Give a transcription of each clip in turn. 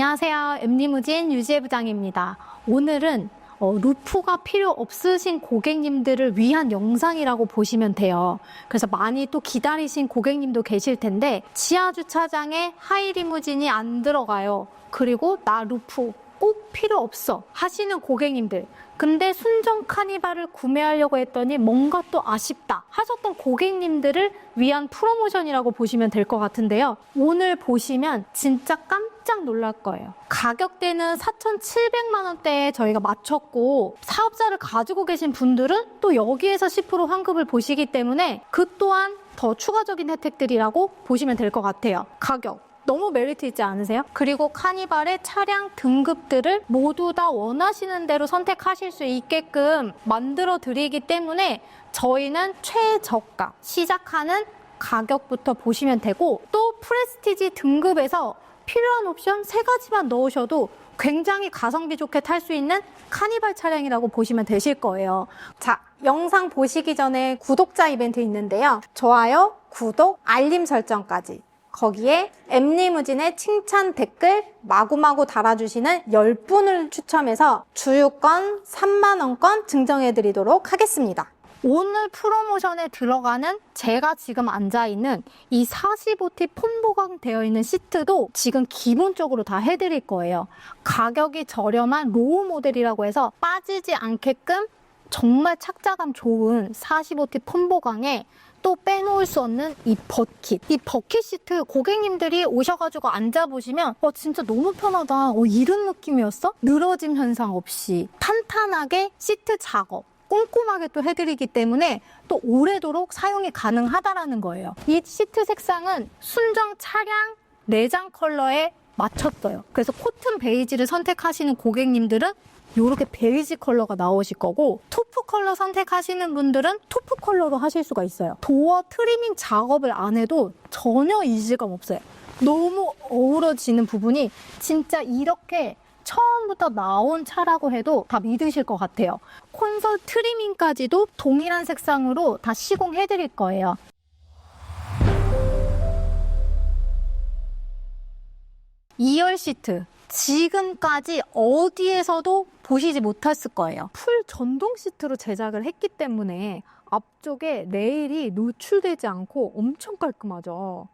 안녕하세요. 엠리무진 유지혜 부장입니다. 오늘은 어, 루프가 필요 없으신 고객님들을 위한 영상이라고 보시면 돼요. 그래서 많이 또 기다리신 고객님도 계실 텐데 지하 주차장에 하이리무진이 안 들어가요. 그리고 나 루프 꼭 필요 없어 하시는 고객님들 근데 순정 카니발을 구매하려고 했더니 뭔가 또 아쉽다 하셨던 고객님들을 위한 프로모션이라고 보시면 될 것 같은데요. 오늘 보시면 진짜 깜 짝 놀랄 거예요. 가격대는 4,700만 원대에 저희가 맞췄고 사업자를 가지고 계신 분들은 또 여기에서 10% 환급을 보시기 때문에 그 또한 더 추가적인 혜택들이라고 보시면 될 것 같아요. 가격 너무 메리트 있지 않으세요? 그리고 카니발의 차량 등급들을 모두 다 원하시는 대로 선택하실 수 있게끔 만들어 드리기 때문에 저희는 최저가 시작하는 가격부터 보시면 되고 또 프레스티지 등급에서 필요한 옵션 세 가지만 넣으셔도 굉장히 가성비 좋게 탈 수 있는 카니발 차량이라고 보시면 되실 거예요. 자, 영상 보시기 전에 구독자 이벤트 있는데요. 좋아요, 구독, 알림 설정까지. 거기에 엠리무진의 칭찬 댓글 마구마구 달아주시는 10분을 추첨해서 주유권 3만원권 증정해드리도록 하겠습니다. 오늘 프로모션에 들어가는 제가 지금 앉아있는 이 45T 폰 보강 되어 있는 시트도 지금 기본적으로 다 해드릴 거예요. 가격이 저렴한 로우 모델이라고 해서 빠지지 않게끔 정말 착자감 좋은 45T 폰 보강에 또 빼놓을 수 없는 이 버킷. 이 버킷 시트 고객님들이 오셔가지고 앉아보시면 어 진짜 너무 편하다. 어 이런 느낌이었어? 늘어짐 현상 없이 탄탄하게 시트 작업. 꼼꼼하게 또 해드리기 때문에 또 오래도록 사용이 가능하다라는 거예요. 이 시트 색상은 순정 차량 내장 컬러에 맞췄어요. 그래서 코튼 베이지를 선택하시는 고객님들은 이렇게 베이지 컬러가 나오실 거고 토프 컬러 선택하시는 분들은 토프 컬러로 하실 수가 있어요. 도어 트리밍 작업을 안 해도 전혀 이질감 없어요. 너무 어우러지는 부분이 진짜 이렇게 처음부터 나온 차라고 해도 다 믿으실 것 같아요. 콘솔 트리밍까지도 동일한 색상으로 다 시공해 드릴 거예요. 이열 시트 지금까지 어디에서도 보시지 못했을 거예요. 풀 전동 시트로 제작을 했기 때문에 앞쪽에 레일이 노출되지 않고 엄청 깔끔하죠.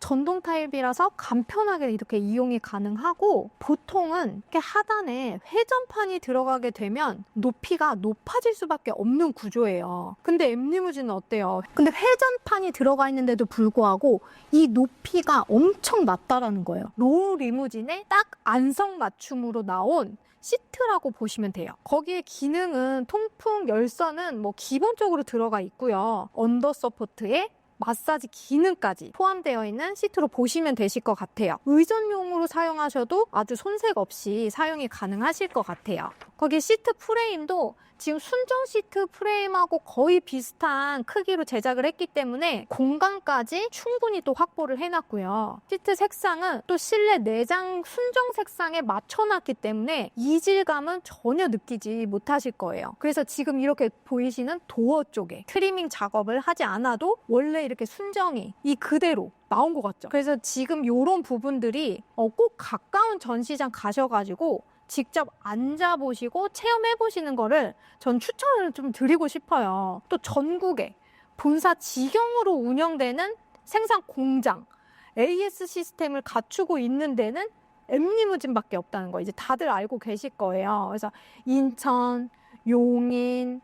전동 타입이라서 간편하게 이렇게 이용이 가능하고 보통은 이렇게 하단에 회전판이 들어가게 되면 높이가 높아질 수밖에 없는 구조예요. 근데 엠리무진은 어때요? 근데 회전판이 들어가 있는데도 불구하고 이 높이가 엄청 낮다라는 거예요. 로우 리무진에 딱 안성 맞춤으로 나온 시트라고 보시면 돼요. 거기에 기능은 통풍 열선은 뭐 기본적으로 들어가 있고요. 언더 서포트에 마사지 기능까지 포함되어 있는 시트로 보시면 되실 것 같아요. 의전용으로 사용하셔도 아주 손색 없이 사용이 가능하실 것 같아요. 거기 시트 프레임도 지금 순정 시트 프레임하고 거의 비슷한 크기로 제작을 했기 때문에 공간까지 충분히 또 확보를 해놨고요. 시트 색상은 또 실내 내장 순정 색상에 맞춰놨기 때문에 이질감은 전혀 느끼지 못하실 거예요. 그래서 지금 이렇게 보이시는 도어 쪽에 트리밍 작업을 하지 않아도 원래 이렇게 순정이 이 그대로 나온 것 같죠. 그래서 지금 이런 부분들이 어, 꼭 가까운 전시장 가셔가지고 직접 앉아보시고 체험해보시는 거를 전 추천을 좀 드리고 싶어요. 또 전국에 본사 직영으로 운영되는 생산 공장, AS 시스템을 갖추고 있는 데는 엠리무진밖에 없다는 거 이제 다들 알고 계실 거예요. 그래서 인천, 용인,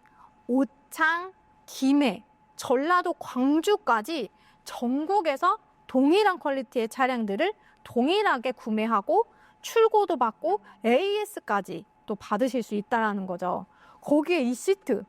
오창, 김해, 전라도, 광주까지 전국에서 동일한 퀄리티의 차량들을 동일하게 구매하고 출고도 받고 AS까지 또 받으실 수 있다라는 거죠. 거기에 이 시트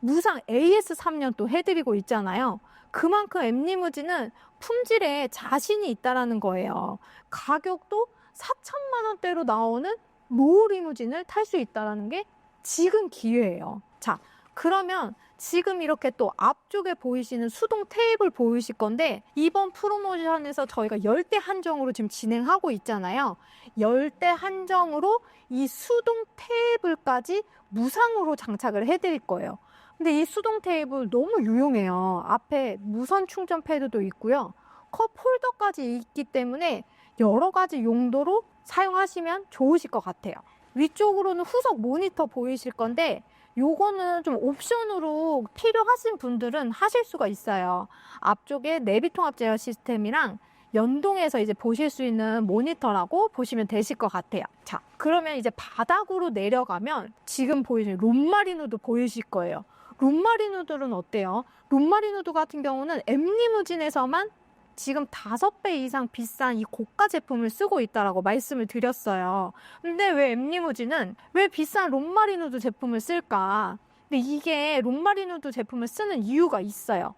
무상 AS 3년 또 해드리고 있잖아요. 그만큼 엠리무진은 품질에 자신이 있다라는 거예요. 가격도 4천만 원대로 나오는 노후 리무진을 탈 수 있다라는 게 지금 기회예요. 자, 그러면 지금 이렇게 또 앞쪽에 보이시는 수동 테이블 보이실 건데 이번 프로모션에서 저희가 열대 한정으로 지금 진행하고 있잖아요. 열대 한정으로 이 수동 테이블까지 무상으로 장착을 해드릴 거예요. 근데 이 수동 테이블 너무 유용해요. 앞에 무선 충전 패드도 있고요. 컵 홀더까지 있기 때문에 여러 가지 용도로 사용하시면 좋으실 것 같아요. 위쪽으로는 후석 모니터 보이실 건데 요거는 좀 옵션으로 필요하신 분들은 하실 수가 있어요. 앞쪽에 내비 통합 제어 시스템이랑 연동해서 이제 보실 수 있는 모니터라고 보시면 되실 것 같아요. 자, 그러면 이제 바닥으로 내려가면 지금 보이시는 롬마리누드 보이실 거예요. 롬마리누드는 어때요? 롬마리누드 같은 경우는 엠리무진에서만 지금 다섯 배 이상 비싼 이 고가 제품을 쓰고 있다라고 말씀을 드렸어요. 근데 왜 엠리무진은 왜 비싼 롬마리누드 제품을 쓸까? 근데 이게 롬마리누드 제품을 쓰는 이유가 있어요.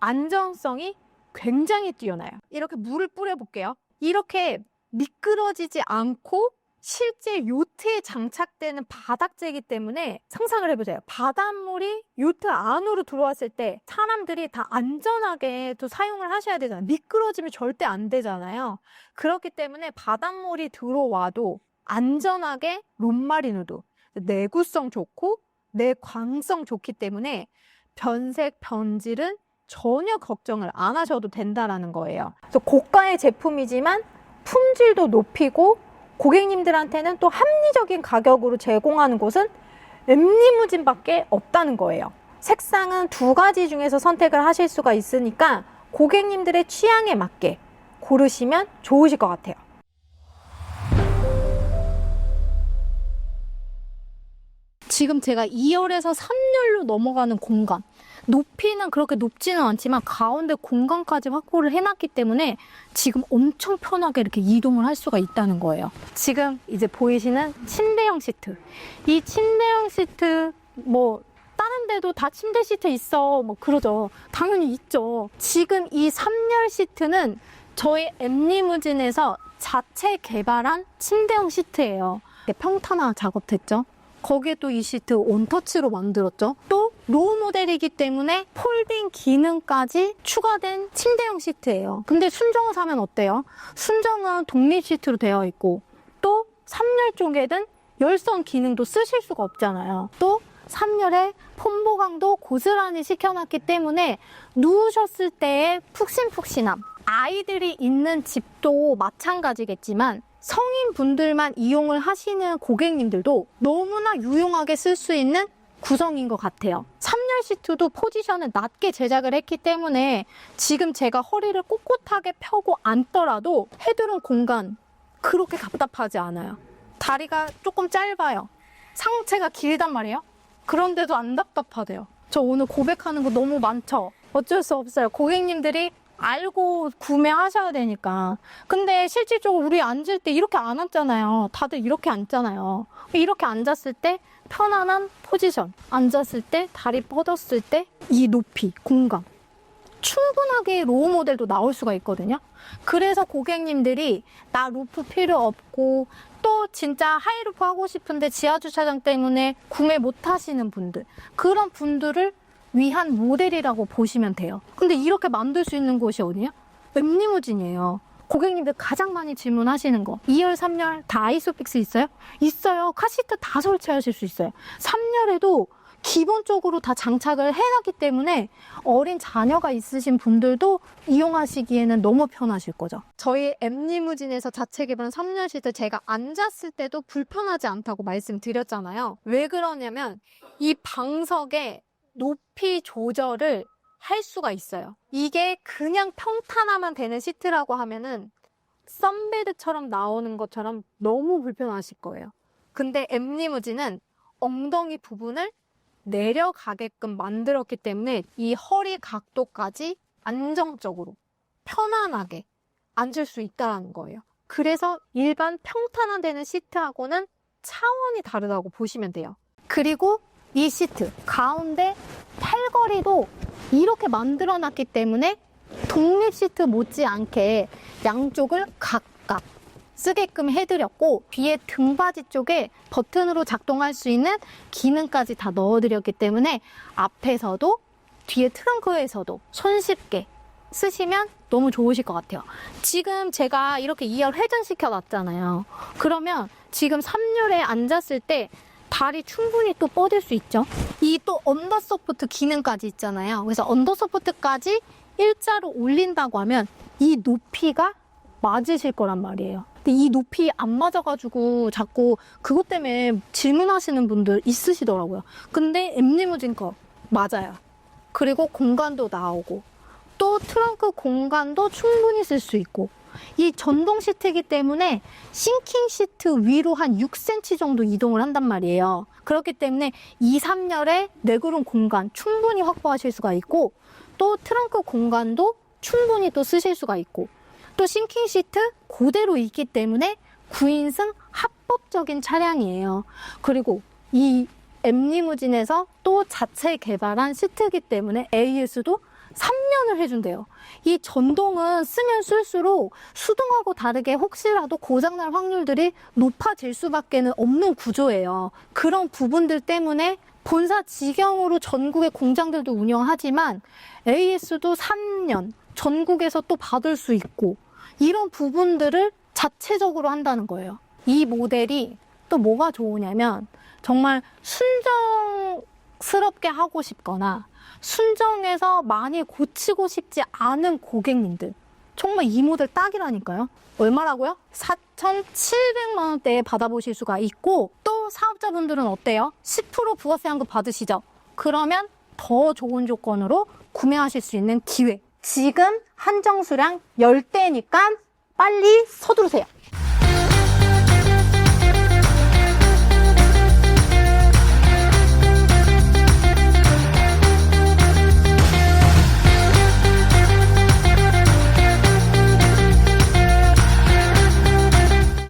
안정성이 굉장히 뛰어나요. 이렇게 물을 뿌려볼게요. 이렇게 미끄러지지 않고 실제 요트에 장착되는 바닥재이기 때문에 상상을 해보세요. 바닷물이 요트 안으로 들어왔을 때 사람들이 다 안전하게 또 사용을 하셔야 되잖아요. 미끄러지면 절대 안 되잖아요. 그렇기 때문에 바닷물이 들어와도 안전하게 롬마리누도 내구성 좋고 내광성 좋기 때문에 변색, 변질은 전혀 걱정을 안 하셔도 된다라는 거예요. 그래서 고가의 제품이지만 품질도 높이고 고객님들한테는 또 합리적인 가격으로 제공하는 곳은 엠리무진밖에 없다는 거예요. 색상은 두 가지 중에서 선택을 하실 수가 있으니까 고객님들의 취향에 맞게 고르시면 좋으실 것 같아요. 지금 제가 2열에서 3열로 넘어가는 공간. 높이는 그렇게 높지는 않지만 가운데 공간까지 확보를 해놨기 때문에 지금 엄청 편하게 이렇게 이동을 할 수가 있다는 거예요. 지금 이제 보이시는 침대형 시트. 이 침대형 시트 뭐 다른 데도 다 침대 시트 있어. 뭐 그러죠. 당연히 있죠. 지금 이 3열 시트는 저희 엠리무진에서 자체 개발한 침대형 시트예요. 평탄화 작업됐죠. 거기에 또 이 시트 온터치로 만들었죠. 또 로우 모델이기 때문에 폴딩 기능까지 추가된 침대형 시트예요. 근데 순정을 사면 어때요? 순정은 독립 시트로 되어 있고 또 3열 쪽에는 열선 기능도 쓰실 수가 없잖아요. 또 3열에 폼 보강도 고스란히 시켜놨기 때문에 누우셨을 때의 푹신푹신함 아이들이 있는 집도 마찬가지겠지만 성인분들만 이용을 하시는 고객님들도 너무나 유용하게 쓸 수 있는 구성인 것 같아요. 3열 시트도 포지션을 낮게 제작을 했기 때문에 지금 제가 허리를 꼿꼿하게 펴고 앉더라도 헤드룸 공간 그렇게 답답하지 않아요. 다리가 조금 짧아요. 상체가 길단 말이에요. 그런데도 안 답답하대요. 저 오늘 고백하는 거 너무 많죠? 어쩔 수 없어요. 고객님들이 알고 구매하셔야 되니까. 근데 실질적으로 우리 앉을 때 이렇게 안 앉잖아요. 다들 이렇게 앉잖아요. 이렇게 앉았을 때 편안한 포지션. 앉았을 때 다리 뻗었을 때 이 높이, 공간. 충분하게 로우 모델도 나올 수가 있거든요. 그래서 고객님들이 나 루프 필요 없고 또 진짜 하이루프 하고 싶은데 지하 주차장 때문에 구매 못 하시는 분들 그런 분들을 위한 모델이라고 보시면 돼요. 근데 이렇게 만들 수 있는 곳이 어디냐? 웹리무진이에요. 고객님들 가장 많이 질문하시는 거 2열, 3열 다 아이소픽스 있어요? 있어요. 카시트 다 설치하실 수 있어요. 3열에도 기본적으로 다 장착을 해놨기 때문에 어린 자녀가 있으신 분들도 이용하시기에는 너무 편하실 거죠. 저희 엠리무진에서 자체 개발한 3년 시트 제가 앉았을 때도 불편하지 않다고 말씀드렸잖아요. 왜 그러냐면 이 방석의 높이 조절을 할 수가 있어요. 이게 그냥 평탄화만 되는 시트라고 하면은 썬베드처럼 나오는 것처럼 너무 불편하실 거예요. 근데 엠리무진은 엉덩이 부분을 내려가게끔 만들었기 때문에 이 허리 각도까지 안정적으로 편안하게 앉을 수 있다는 거예요. 그래서 일반 평탄화되는 시트하고는 차원이 다르다고 보시면 돼요. 그리고 이 시트 가운데 팔걸이도 이렇게 만들어 놨기 때문에 독립 시트 못지않게 양쪽을 각각 쓰게끔 해드렸고 뒤에 등받이 쪽에 버튼으로 작동할 수 있는 기능까지 다 넣어드렸기 때문에 앞에서도 뒤에 트렁크에서도 손쉽게 쓰시면 너무 좋으실 것 같아요. 지금 제가 이렇게 2열 회전시켜 놨잖아요. 그러면 지금 3열에 앉았을 때 다리 충분히 또 뻗을 수 있죠. 이 또 언더 서포트 기능까지 있잖아요. 그래서 언더 서포트까지 일자로 올린다고 하면 이 높이가 맞으실 거란 말이에요. 근데 이 높이 안 맞아가지고 자꾸 그것 때문에 질문하시는 분들 있으시더라고요. 근데 엠리무진 거 맞아요. 그리고 공간도 나오고 또 트렁크 공간도 충분히 쓸 수 있고 이 전동 시트이기 때문에 싱킹 시트 위로 한 6cm 정도 이동을 한단 말이에요. 그렇기 때문에 2, 3열의 레그룸 공간 충분히 확보하실 수가 있고 또 트렁크 공간도 충분히 또 쓰실 수가 있고 또 싱킹 시트 그대로 있기 때문에 9인승 합법적인 차량이에요. 그리고 이 엠리무진에서 또 자체 개발한 시트이기 때문에 AS도 3년을 해준대요. 이 전동은 쓰면 쓸수록 수동하고 다르게 혹시라도 고장날 확률들이 높아질 수밖에는 없는 구조예요. 그런 부분들 때문에 본사 직영으로 전국의 공장들도 운영하지만 AS도 3년 전국에서 또 받을 수 있고 이런 부분들을 자체적으로 한다는 거예요. 이 모델이 또 뭐가 좋으냐면 정말 순정스럽게 하고 싶거나 순정해서 많이 고치고 싶지 않은 고객님들 정말 이 모델 딱이라니까요. 얼마라고요? 4,700만 원대에 받아보실 수가 있고 또 사업자분들은 어때요? 10% 부가세 환급 받으시죠? 그러면 더 좋은 조건으로 구매하실 수 있는 기회. 지금 한정 수량 10대니까 빨리 서두르세요.